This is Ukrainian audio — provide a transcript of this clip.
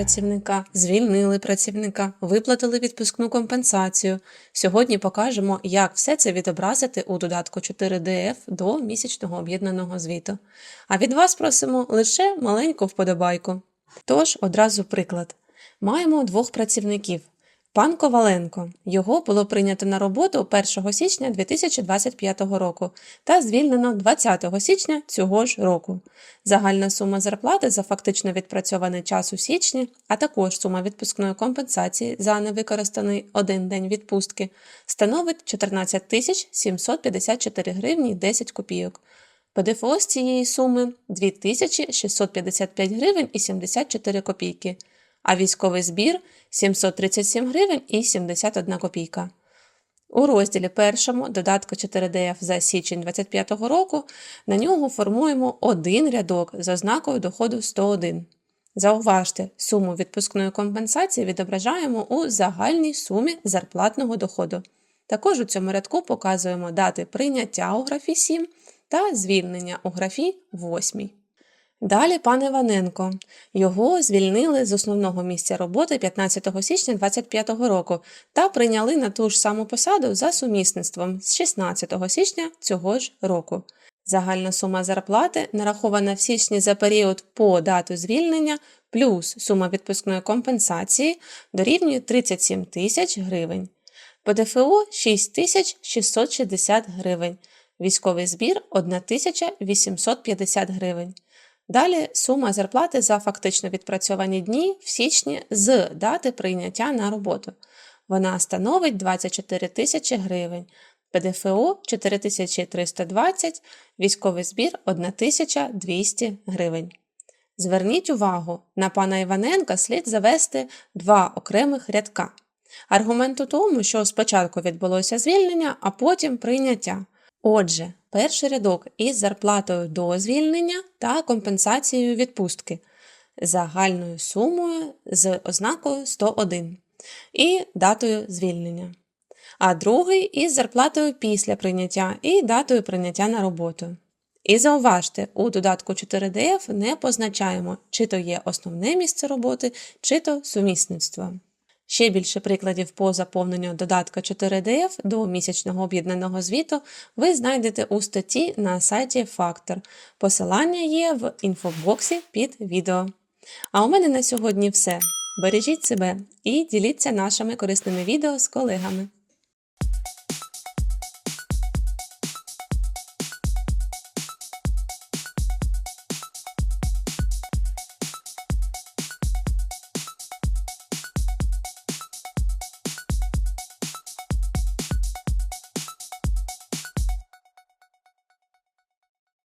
працівника, звільнили працівника, виплатили відпускну компенсацію. Сьогодні покажемо, як все це відобразити у додатку 4DF до місячного об'єднаного звіту. А від вас просимо лише маленьку вподобайку. Тож одразу приклад. Маємо двох працівників. Пан Коваленко. Його було прийнято на роботу 1 січня 2025 року та звільнено 20 січня цього ж року. Загальна сума зарплати за фактично відпрацьований час у січні, а також сума відпускної компенсації за невикористаний один день відпустки становить 14 тисяч 754 гривні 10 копійок. ПДФО з цієї суми 2655 гривень і 74 копійки, а військовий збір 737 гривень і 71 копійка. У розділі першому додатку 4DF за січень 2025 року на нього формуємо один рядок з ознакою доходу 101. Зауважте, суму відпускної компенсації відображаємо у загальній сумі зарплатного доходу. Також у цьому рядку показуємо дати прийняття у графі 7 та звільнення у графі 8. Далі пан Іваненко. Його звільнили з основного місця роботи 15 січня 2025 року та прийняли на ту ж саму посаду за сумісництвом з 16 січня цього ж року. Загальна сума зарплати, нарахована в січні за період по дату звільнення, плюс сума відпускної компенсації дорівнює 37 тисяч гривень. ПДФО 6 тисяч 660 гривень. Військовий збір 1850 гривень. Далі сума зарплати за фактично відпрацьовані дні в січні з дати прийняття на роботу. Вона становить 24 тисячі гривень, ПДФО 4320, військовий збір 1200 гривень. Зверніть увагу, на пана Іваненка слід завести два окремих рядка. Аргумент у тому, що спочатку відбулося звільнення, а потім прийняття. Отже, перший рядок із зарплатою до звільнення та компенсацією відпустки загальною сумою з ознакою 101 і датою звільнення. А другий із зарплатою після прийняття і датою прийняття на роботу. І зауважте, у додатку 4DF не позначаємо, чи то є основне місце роботи, чи то сумісництво. Ще більше прикладів по заповненню додатка 4DF до місячного об'єднаного звіту ви знайдете у статті на сайті Factor. Посилання є в інфобоксі під відео. А у мене на сьогодні все. Бережіть себе і діліться нашими корисними відео з колегами.